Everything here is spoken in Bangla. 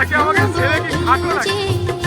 আমাকে ছেলে কি খাটো নাকি